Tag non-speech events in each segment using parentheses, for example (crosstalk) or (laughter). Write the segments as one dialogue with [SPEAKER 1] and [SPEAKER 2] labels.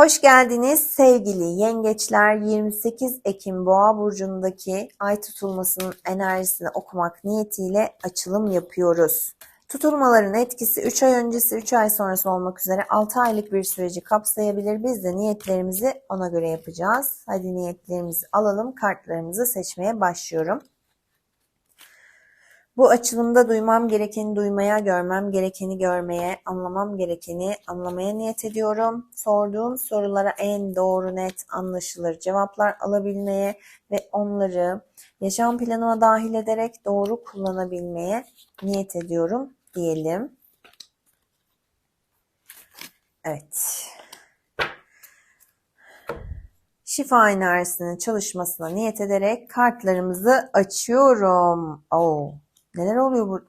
[SPEAKER 1] Hoş geldiniz sevgili yengeçler 28 Ekim Boğa burcundaki ay tutulmasının enerjisini okumak niyetiyle açılım yapıyoruz. Tutulmaların etkisi 3 ay öncesi 3 ay sonrası olmak üzere 6 aylık bir süreci kapsayabilir. Biz de niyetlerimizi ona göre yapacağız. Hadi niyetlerimizi alalım kartlarımızı seçmeye başlıyorum. Bu açılımda duymam gerekeni duymaya, görmem gerekeni görmeye, anlamam gerekeni anlamaya niyet ediyorum. Sorduğum sorulara en doğru, net, anlaşılır cevaplar alabilmeye ve onları yaşam planıma dahil ederek doğru kullanabilmeye niyet ediyorum diyelim. Evet. Şifa enerjisinin çalışmasına niyet ederek kartlarımızı açıyorum. Oo. Neler oluyor bu?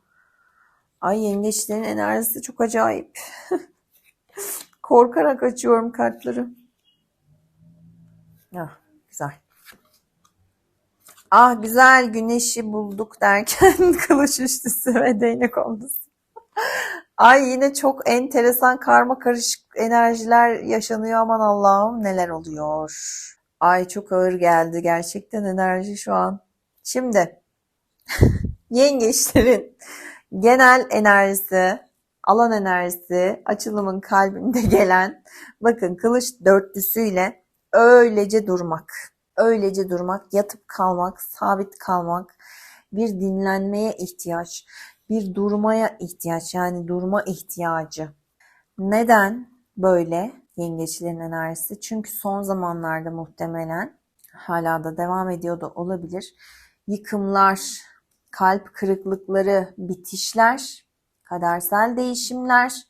[SPEAKER 1] Ay yengeçlerin enerjisi çok acayip. (laughs) Korkarak açıyorum kartları. Ah, güzel. Ah güzel güneşi bulduk derken (laughs) kılıç üçlüsü ve değnek onlusu. Ay yine çok enteresan karma karışık enerjiler yaşanıyor aman Allah'ım neler oluyor. Ay çok ağır geldi gerçekten enerji şu an. Şimdi (laughs) yengeçlerin genel enerjisi, alan enerjisi, açılımın kalbinde gelen bakın kılıç dörtlüsüyle öylece durmak. Öylece durmak, yatıp kalmak, sabit kalmak, bir dinlenmeye ihtiyaç, bir durmaya ihtiyaç yani durma ihtiyacı. Neden böyle yengeçlerin enerjisi? Çünkü son zamanlarda muhtemelen hala da devam ediyor da olabilir. Yıkımlar, kalp kırıklıkları, bitişler, kadersel değişimler,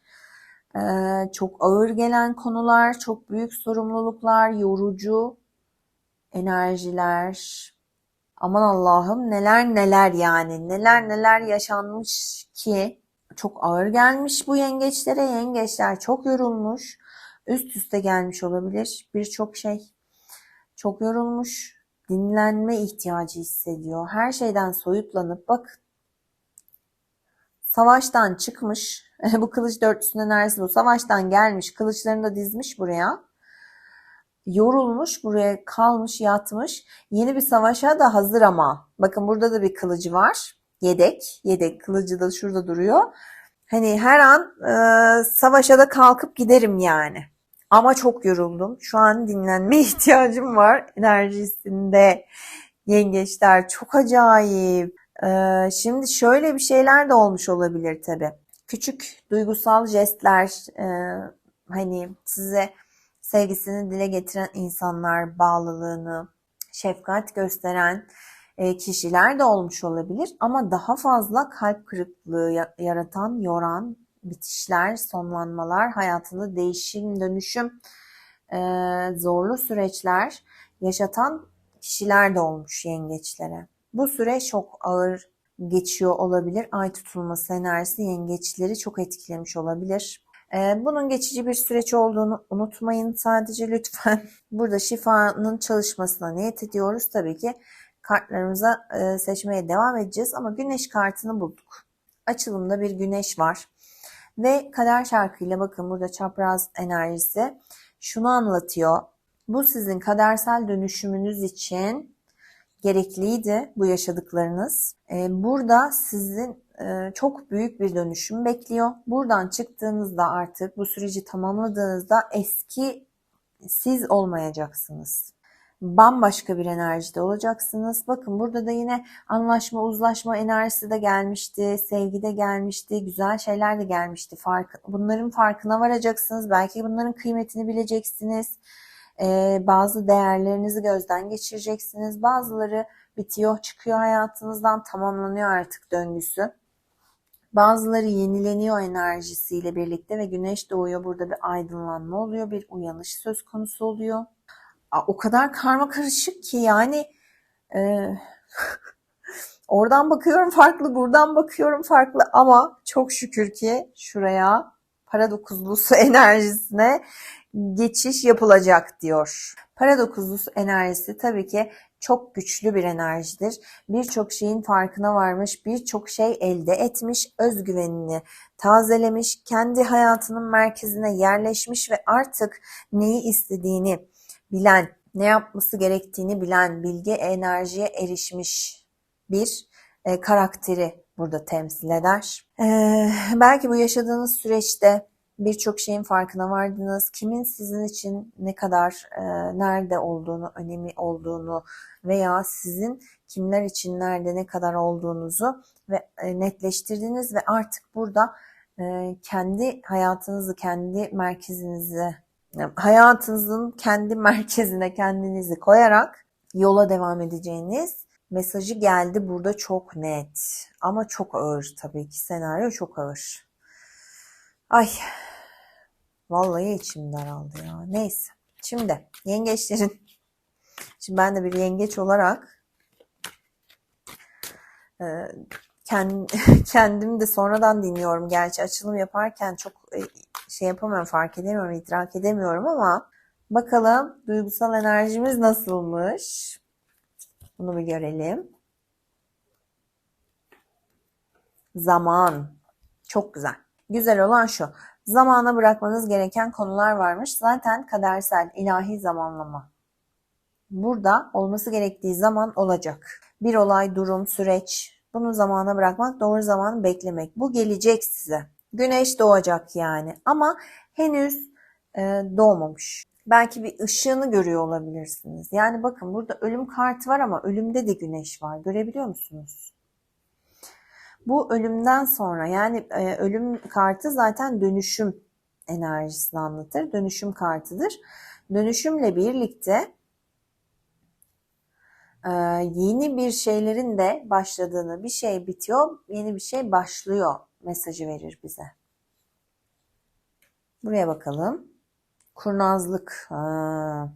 [SPEAKER 1] çok ağır gelen konular, çok büyük sorumluluklar, yorucu enerjiler. Aman Allah'ım neler neler yani neler neler yaşanmış ki çok ağır gelmiş bu yengeçlere. Yengeçler çok yorulmuş. Üst üste gelmiş olabilir birçok şey. Çok yorulmuş dinlenme ihtiyacı hissediyor. Her şeyden soyutlanıp bak savaştan çıkmış. (laughs) bu kılıç dörtlüsünün enerjisi bu. Savaştan gelmiş. Kılıçlarını da dizmiş buraya. Yorulmuş. Buraya kalmış, yatmış. Yeni bir savaşa da hazır ama. Bakın burada da bir kılıcı var. Yedek. Yedek kılıcı da şurada duruyor. Hani her an e, savaşa da kalkıp giderim yani. Ama çok yoruldum. Şu an dinlenme (laughs) ihtiyacım var enerjisinde. Yengeçler çok acayip. Ee, şimdi şöyle bir şeyler de olmuş olabilir tabi. Küçük duygusal jestler, e, hani size sevgisini dile getiren insanlar, bağlılığını, şefkat gösteren e, kişiler de olmuş olabilir. Ama daha fazla kalp kırıklığı yaratan, yoran, bitişler, sonlanmalar, hayatında değişim, dönüşüm, e, zorlu süreçler yaşatan kişiler de olmuş yengeçlere. Bu süre çok ağır geçiyor olabilir. Ay tutulması enerjisi yengeçleri çok etkilemiş olabilir. E, bunun geçici bir süreç olduğunu unutmayın sadece lütfen. (laughs) Burada şifanın çalışmasına niyet ediyoruz. Tabii ki kartlarımıza e, seçmeye devam edeceğiz ama güneş kartını bulduk. Açılımda bir güneş var. Ve kader şarkıyla bakın burada çapraz enerjisi şunu anlatıyor. Bu sizin kadersel dönüşümünüz için gerekliydi bu yaşadıklarınız. Ee, burada sizin e, çok büyük bir dönüşüm bekliyor. Buradan çıktığınızda artık bu süreci tamamladığınızda eski siz olmayacaksınız bambaşka bir enerjide olacaksınız. Bakın burada da yine anlaşma, uzlaşma enerjisi de gelmişti, sevgi de gelmişti, güzel şeyler de gelmişti. Fark, bunların farkına varacaksınız. Belki bunların kıymetini bileceksiniz. Ee, bazı değerlerinizi gözden geçireceksiniz. Bazıları bitiyor, çıkıyor hayatınızdan, tamamlanıyor artık döngüsü. Bazıları yenileniyor enerjisiyle birlikte ve güneş doğuyor. Burada bir aydınlanma oluyor, bir uyanış söz konusu oluyor o kadar karma karışık ki yani e, (laughs) oradan bakıyorum farklı, buradan bakıyorum farklı ama çok şükür ki şuraya para dokuzlusu (laughs) enerjisine geçiş yapılacak diyor. Para dokuzlusu enerjisi tabii ki çok güçlü bir enerjidir. Birçok şeyin farkına varmış, birçok şey elde etmiş, özgüvenini tazelemiş, kendi hayatının merkezine yerleşmiş ve artık neyi istediğini bilen, ne yapması gerektiğini bilen, bilgi enerjiye erişmiş bir e, karakteri burada temsil eder. E, belki bu yaşadığınız süreçte birçok şeyin farkına vardınız. Kimin sizin için ne kadar e, nerede olduğunu, önemi olduğunu veya sizin kimler için nerede ne kadar olduğunuzu ve e, netleştirdiniz ve artık burada e, kendi hayatınızı, kendi merkezinizi, hayatınızın kendi (laughs) merkezine kendinizi koyarak yola devam edeceğiniz mesajı geldi burada çok net. Ama çok ağır tabii ki senaryo çok ağır. Ay vallahi içim daraldı ya. Neyse. Şimdi yengeçlerin (laughs) şimdi ben de bir yengeç olarak e, (laughs) kendim de sonradan dinliyorum. Gerçi açılım yaparken çok e, şey yapamıyorum, fark edemiyorum, idrak edemiyorum ama bakalım duygusal enerjimiz nasılmış? Bunu bir görelim. Zaman. Çok güzel. Güzel olan şu. Zamana bırakmanız gereken konular varmış. Zaten kadersel, ilahi zamanlama. Burada olması gerektiği zaman olacak. Bir olay, durum, süreç. Bunu zamana bırakmak, doğru zamanı beklemek. Bu gelecek size. Güneş doğacak yani. Ama henüz e, doğmamış. Belki bir ışığını görüyor olabilirsiniz. Yani bakın burada ölüm kartı var ama ölümde de güneş var. Görebiliyor musunuz? Bu ölümden sonra yani e, ölüm kartı zaten dönüşüm enerjisini anlatır. Dönüşüm kartıdır. Dönüşümle birlikte e, yeni bir şeylerin de başladığını, bir şey bitiyor, yeni bir şey başlıyor mesajı verir bize. Buraya bakalım. Kurnazlık. Ha.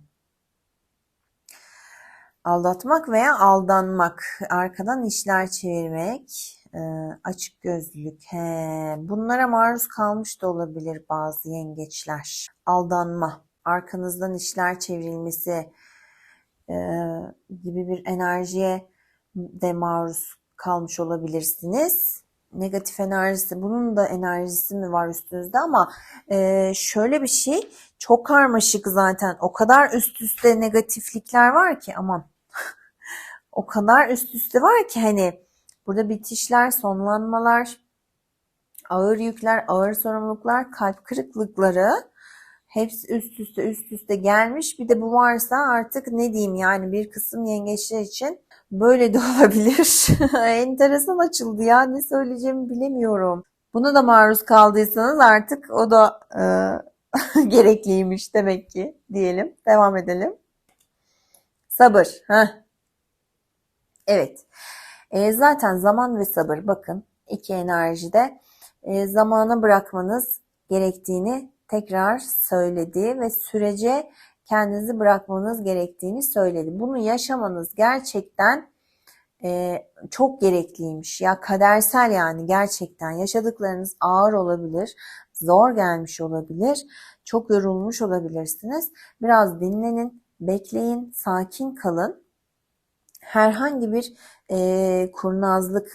[SPEAKER 1] Aldatmak veya aldanmak. Arkadan işler çevirmek. E, açık gözlülük. He. Bunlara maruz kalmış da olabilir bazı yengeçler. Aldanma. Arkanızdan işler çevrilmesi e, gibi bir enerjiye de maruz kalmış olabilirsiniz negatif enerjisi bunun da enerjisi mi var üstünüzde? Ama e, şöyle bir şey çok karmaşık zaten. O kadar üst üste negatiflikler var ki aman. (laughs) O kadar üst üste var ki hani burada bitişler sonlanmalar ağır yükler ağır sorumluluklar kalp kırıklıkları hepsi üst üste üst üste gelmiş. Bir de bu varsa artık ne diyeyim yani bir kısım yengeçler için Böyle de (laughs) olabilir. (laughs) Enteresan açıldı ya. Ne söyleyeceğimi bilemiyorum. Bunu da maruz kaldıysanız artık o da e, (laughs) gerekliymiş demek ki diyelim. Devam edelim. Sabır. Heh. Evet. E, zaten zaman ve sabır bakın iki enerjide e, zamana bırakmanız gerektiğini tekrar söyledi ve sürece kendinizi bırakmanız gerektiğini söyledi. Bunu yaşamanız gerçekten e, çok gerekliymiş. Ya kadersel yani gerçekten yaşadıklarınız ağır olabilir, zor gelmiş olabilir, çok yorulmuş olabilirsiniz. Biraz dinlenin, bekleyin, sakin kalın. Herhangi bir e, kurnazlık,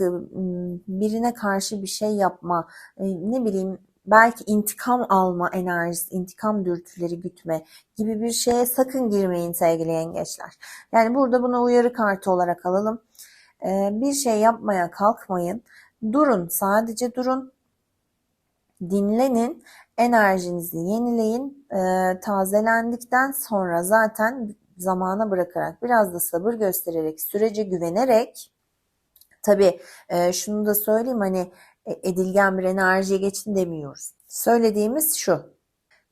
[SPEAKER 1] birine karşı bir şey yapma, e, ne bileyim belki intikam alma enerjisi, intikam dürtüleri gütme gibi bir şeye sakın girmeyin sevgili yengeçler. Yani burada bunu uyarı kartı olarak alalım. Ee, bir şey yapmaya kalkmayın. Durun, sadece durun. Dinlenin, enerjinizi yenileyin. Ee, tazelendikten sonra zaten zamana bırakarak, biraz da sabır göstererek, sürece güvenerek Tabii e, şunu da söyleyeyim hani edilgen bir enerjiye geçin demiyoruz. Söylediğimiz şu.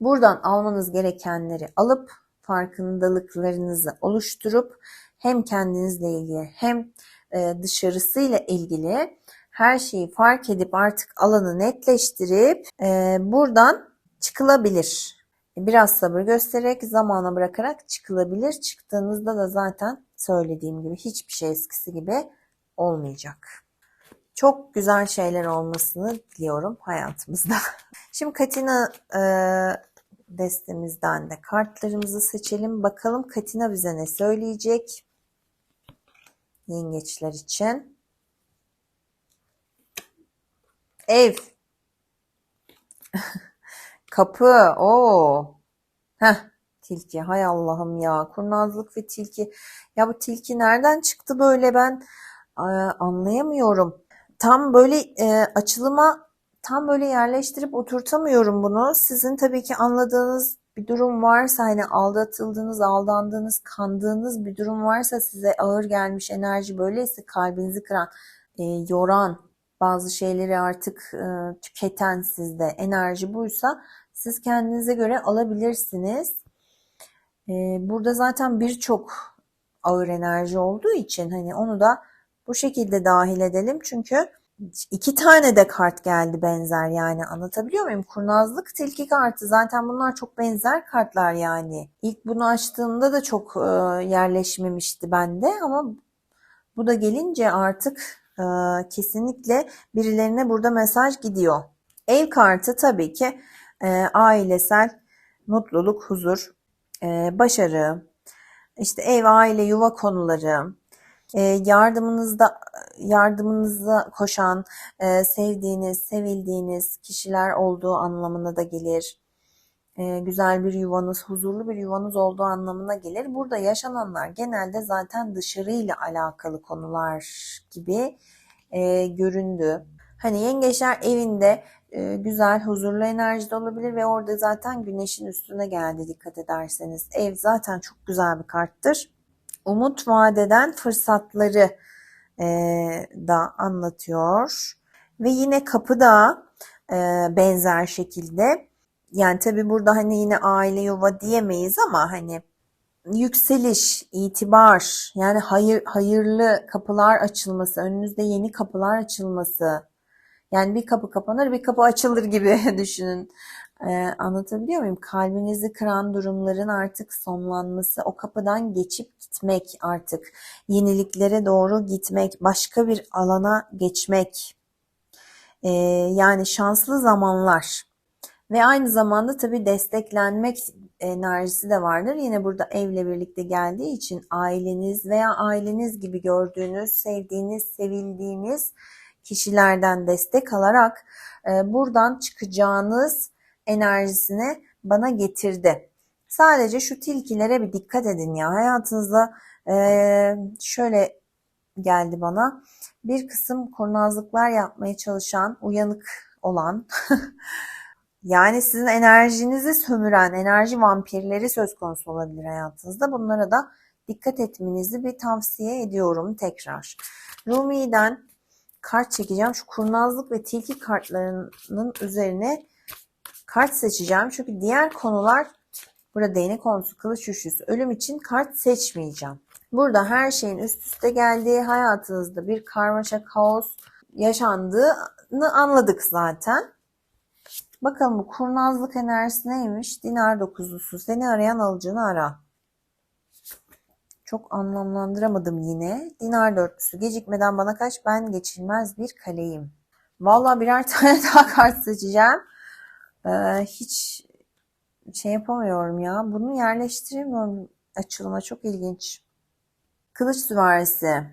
[SPEAKER 1] Buradan almanız gerekenleri alıp farkındalıklarınızı oluşturup hem kendinizle ilgili hem e, dışarısıyla ilgili her şeyi fark edip artık alanı netleştirip e, buradan çıkılabilir. Biraz sabır göstererek zamana bırakarak çıkılabilir. Çıktığınızda da zaten söylediğim gibi hiçbir şey eskisi gibi olmayacak çok güzel şeyler olmasını diliyorum hayatımızda. (laughs) Şimdi Katina e, destemizden de kartlarımızı seçelim. Bakalım Katina bize ne söyleyecek? Yengeçler için. Ev. (laughs) Kapı. Oo. Heh. Tilki. Hay Allah'ım ya. Kurnazlık ve tilki. Ya bu tilki nereden çıktı böyle ben e, anlayamıyorum. Tam böyle e, açılıma tam böyle yerleştirip oturtamıyorum bunu. Sizin tabii ki anladığınız bir durum varsa hani aldatıldığınız, aldandığınız, kandığınız bir durum varsa size ağır gelmiş enerji böyleyse kalbinizi kıran, e, yoran, bazı şeyleri artık e, tüketen sizde enerji buysa siz kendinize göre alabilirsiniz. E, burada zaten birçok ağır enerji olduğu için hani onu da bu şekilde dahil edelim. Çünkü iki tane de kart geldi benzer yani anlatabiliyor muyum? Kurnazlık, tilki kartı zaten bunlar çok benzer kartlar yani. İlk bunu açtığımda da çok e, yerleşmemişti bende ama bu da gelince artık e, kesinlikle birilerine burada mesaj gidiyor. Ev kartı tabii ki e, ailesel mutluluk, huzur, e, başarı, işte ev, aile, yuva konuları, yardımınızda yardımınıza koşan, e, sevdiğiniz, sevildiğiniz kişiler olduğu anlamına da gelir. E, güzel bir yuvanız, huzurlu bir yuvanız olduğu anlamına gelir. Burada yaşananlar genelde zaten dışarıyla alakalı konular gibi e, göründü. Hani yengeçler evinde e, güzel, huzurlu enerjide olabilir ve orada zaten güneşin üstüne geldi dikkat ederseniz. Ev zaten çok güzel bir karttır. Umut vadeden fırsatları e, da anlatıyor. Ve yine kapı da e, benzer şekilde. Yani tabi burada hani yine aile yuva diyemeyiz ama hani yükseliş, itibar, yani hayır, hayırlı kapılar açılması, önünüzde yeni kapılar açılması. Yani bir kapı kapanır, bir kapı açılır gibi (laughs) düşünün. Ee, anlatabiliyor muyum? Kalbinizi kıran durumların artık sonlanması, o kapıdan geçip gitmek artık, yeniliklere doğru gitmek, başka bir alana geçmek. Ee, yani şanslı zamanlar. Ve aynı zamanda tabii desteklenmek enerjisi de vardır. Yine burada evle birlikte geldiği için aileniz veya aileniz gibi gördüğünüz, sevdiğiniz, sevildiğiniz kişilerden destek alarak e, buradan çıkacağınız enerjisini bana getirdi. Sadece şu tilkilere bir dikkat edin ya. Hayatınızda e, şöyle geldi bana. Bir kısım kurnazlıklar yapmaya çalışan, uyanık olan, (laughs) yani sizin enerjinizi sömüren enerji vampirleri söz konusu olabilir hayatınızda. Bunlara da dikkat etmenizi bir tavsiye ediyorum tekrar. Rumi'den kart çekeceğim. Şu kurnazlık ve tilki kartlarının üzerine kart seçeceğim. Çünkü diğer konular burada değnek konusu, kılıç üçlüsü, ölüm için kart seçmeyeceğim. Burada her şeyin üst üste geldiği, hayatınızda bir karmaşa, kaos yaşandığını anladık zaten. Bakalım bu kurnazlık enerjisi neymiş? Dinar dokuzlusu. Seni arayan alıcını ara. Çok anlamlandıramadım yine. Dinar dörtlüsü. Gecikmeden bana kaç ben geçilmez bir kaleyim. Valla birer (laughs) tane daha kart seçeceğim. Ee, hiç şey yapamıyorum ya. Bunu yerleştiremiyorum açılıma. Çok ilginç. Kılıç süvarisi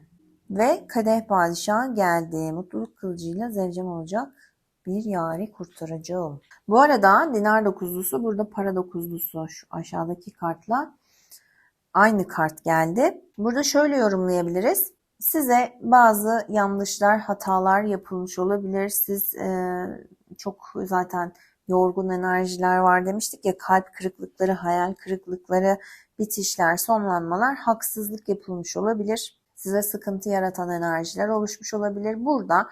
[SPEAKER 1] ve kadeh padişah geldi. Mutluluk kılıcıyla zevcem olacak bir yari kurtaracağım. Bu arada dinar dokuzlusu burada para dokuzlusu şu aşağıdaki kartla aynı kart geldi. Burada şöyle yorumlayabiliriz. Size bazı yanlışlar, hatalar yapılmış olabilir. Siz e, çok zaten yorgun enerjiler var demiştik ya kalp kırıklıkları, hayal kırıklıkları, bitişler, sonlanmalar haksızlık yapılmış olabilir. Size sıkıntı yaratan enerjiler oluşmuş olabilir. Burada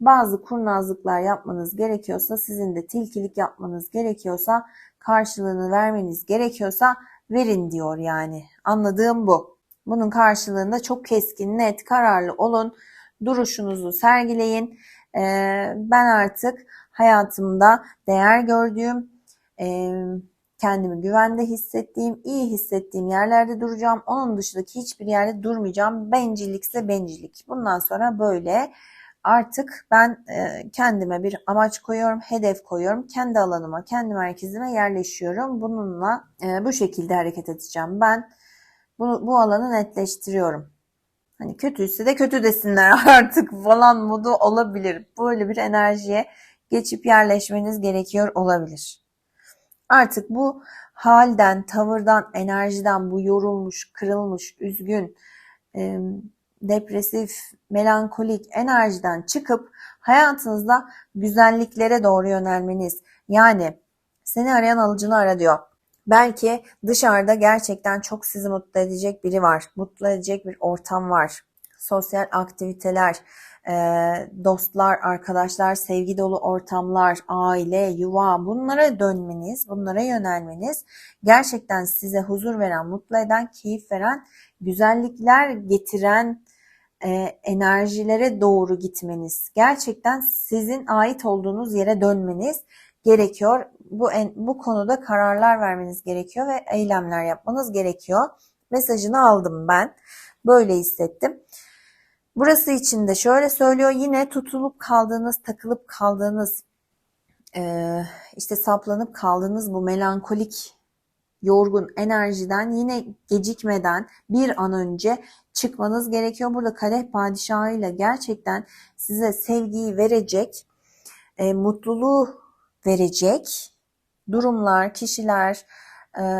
[SPEAKER 1] bazı kurnazlıklar yapmanız gerekiyorsa, sizin de tilkilik yapmanız gerekiyorsa, karşılığını vermeniz gerekiyorsa verin diyor yani. Anladığım bu. Bunun karşılığında çok keskin, net, kararlı olun. Duruşunuzu sergileyin. Ee, ben artık hayatımda değer gördüğüm, e, kendimi güvende hissettiğim, iyi hissettiğim yerlerde duracağım. Onun dışındaki hiçbir yerde durmayacağım. Bencillikse bencillik. Bundan sonra böyle Artık ben e, kendime bir amaç koyuyorum, hedef koyuyorum. Kendi alanıma, kendi merkezime yerleşiyorum. Bununla e, bu şekilde hareket edeceğim. Ben bu, bu alanı netleştiriyorum. Hani kötüyse de kötü desinler (laughs) artık falan modu olabilir. Böyle bir enerjiye geçip yerleşmeniz gerekiyor olabilir. Artık bu halden, tavırdan, enerjiden, bu yorulmuş, kırılmış, üzgün, e, depresif, melankolik enerjiden çıkıp hayatınızda güzelliklere doğru yönelmeniz. Yani seni arayan alıcını ara diyor. Belki dışarıda gerçekten çok sizi mutlu edecek biri var. Mutlu edecek bir ortam var. Sosyal aktiviteler, e, dostlar, arkadaşlar, sevgi dolu ortamlar, aile, yuva bunlara dönmeniz, bunlara yönelmeniz gerçekten size huzur veren, mutlu eden, keyif veren, güzellikler getiren e, enerjilere doğru gitmeniz, gerçekten sizin ait olduğunuz yere dönmeniz gerekiyor. Bu en, bu konuda kararlar vermeniz gerekiyor ve eylemler yapmanız gerekiyor. Mesajını aldım ben. Böyle hissettim. Burası için de şöyle söylüyor. Yine tutulup kaldığınız, takılıp kaldığınız, işte saplanıp kaldığınız bu melankolik, yorgun enerjiden yine gecikmeden bir an önce çıkmanız gerekiyor. Burada kadeh padişahıyla gerçekten size sevgiyi verecek, mutluluğu verecek durumlar, kişiler,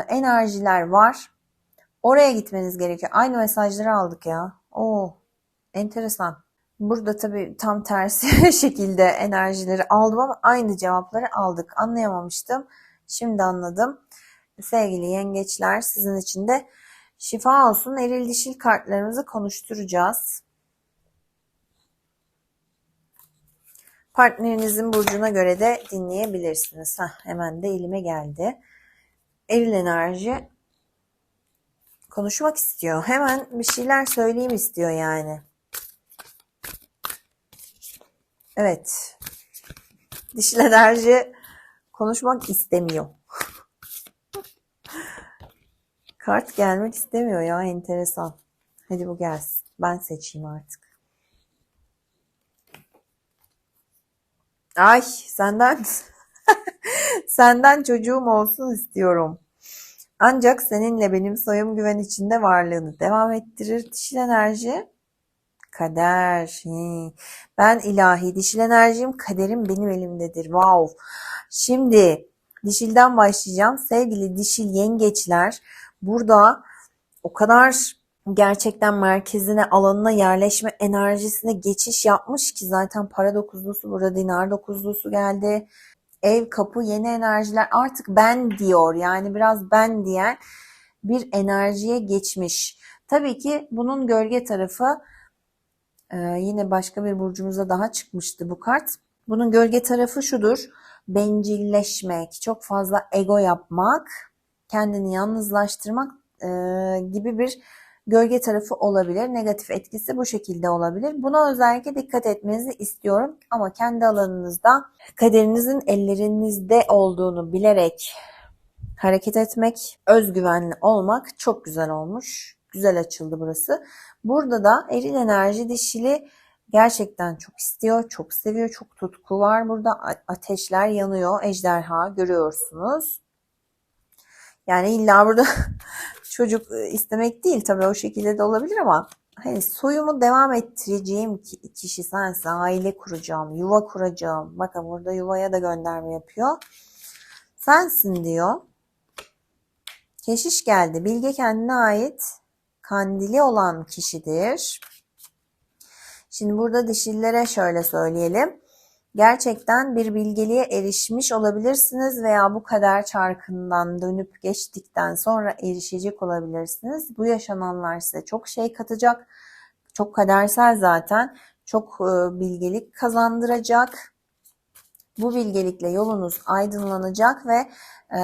[SPEAKER 1] enerjiler var. Oraya gitmeniz gerekiyor. Aynı mesajları aldık ya. Oo, enteresan. Burada tabii tam tersi (laughs) şekilde enerjileri aldım ama aynı cevapları aldık. Anlayamamıştım. Şimdi anladım. Sevgili yengeçler sizin için de şifa olsun. Eril dişil kartlarımızı konuşturacağız. Partnerinizin burcuna göre de dinleyebilirsiniz. Heh, hemen de elime geldi. Eril enerji konuşmak istiyor. Hemen bir şeyler söyleyeyim istiyor yani. Evet. Dişil enerji konuşmak istemiyor. Kart gelmek istemiyor ya enteresan. Hadi bu gelsin. Ben seçeyim artık. Ay senden (laughs) senden çocuğum olsun istiyorum. Ancak seninle benim soyum güven içinde varlığını devam ettirir. Dişil enerji kader. Ben ilahi dişil enerjim kaderim benim elimdedir. Wow. Şimdi dişilden başlayacağım. Sevgili dişil yengeçler burada o kadar gerçekten merkezine, alanına yerleşme enerjisine geçiş yapmış ki zaten para dokuzlusu burada dinar dokuzlusu geldi. Ev, kapı, yeni enerjiler artık ben diyor. Yani biraz ben diyen bir enerjiye geçmiş. Tabii ki bunun gölge tarafı yine başka bir burcumuza daha çıkmıştı bu kart. Bunun gölge tarafı şudur. Bencilleşmek, çok fazla ego yapmak, kendini yalnızlaştırmak e, gibi bir gölge tarafı olabilir. Negatif etkisi bu şekilde olabilir. Buna özellikle dikkat etmenizi istiyorum. Ama kendi alanınızda kaderinizin ellerinizde olduğunu bilerek hareket etmek, özgüvenli olmak çok güzel olmuş. Güzel açıldı burası. Burada da eril enerji dişili gerçekten çok istiyor, çok seviyor, çok tutku var. Burada ateşler yanıyor, ejderha görüyorsunuz. Yani illa burada (laughs) çocuk e, istemek değil tabii o şekilde de olabilir ama hani soyumu devam ettireceğim kişi sensin. Aile kuracağım, yuva kuracağım. Bakın burada yuvaya da gönderme yapıyor. Sensin diyor. Keşiş geldi. Bilge kendine ait kandili olan kişidir. Şimdi burada dişillere şöyle söyleyelim. Gerçekten bir bilgeliğe erişmiş olabilirsiniz veya bu kadar çarkından dönüp geçtikten sonra erişecek olabilirsiniz. Bu yaşananlar size çok şey katacak. Çok kadersel zaten. Çok e, bilgelik kazandıracak. Bu bilgelikle yolunuz aydınlanacak ve e,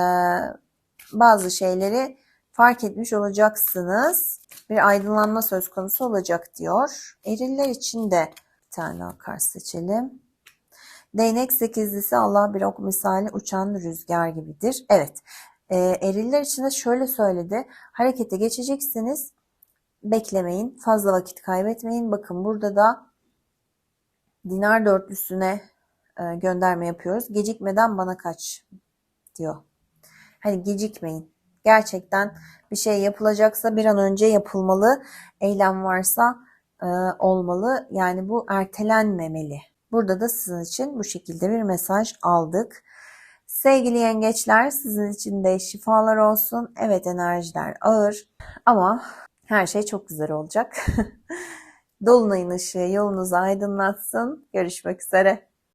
[SPEAKER 1] bazı şeyleri fark etmiş olacaksınız. Bir aydınlanma söz konusu olacak diyor. Eriller için de bir tane daha kart seçelim. Değnek sekizlisi Allah bir ok misali uçan rüzgar gibidir. Evet. E, eriller için de şöyle söyledi. Harekete geçeceksiniz. Beklemeyin. Fazla vakit kaybetmeyin. Bakın burada da Dinar dörtlüsüne e, gönderme yapıyoruz. Gecikmeden bana kaç diyor. Hani gecikmeyin. Gerçekten bir şey yapılacaksa bir an önce yapılmalı. Eylem varsa e, olmalı. Yani bu ertelenmemeli. Burada da sizin için bu şekilde bir mesaj aldık. Sevgili yengeçler sizin için de şifalar olsun. Evet enerjiler ağır ama her şey çok güzel olacak. (laughs) Dolunayın ışığı yolunuzu aydınlatsın. Görüşmek üzere.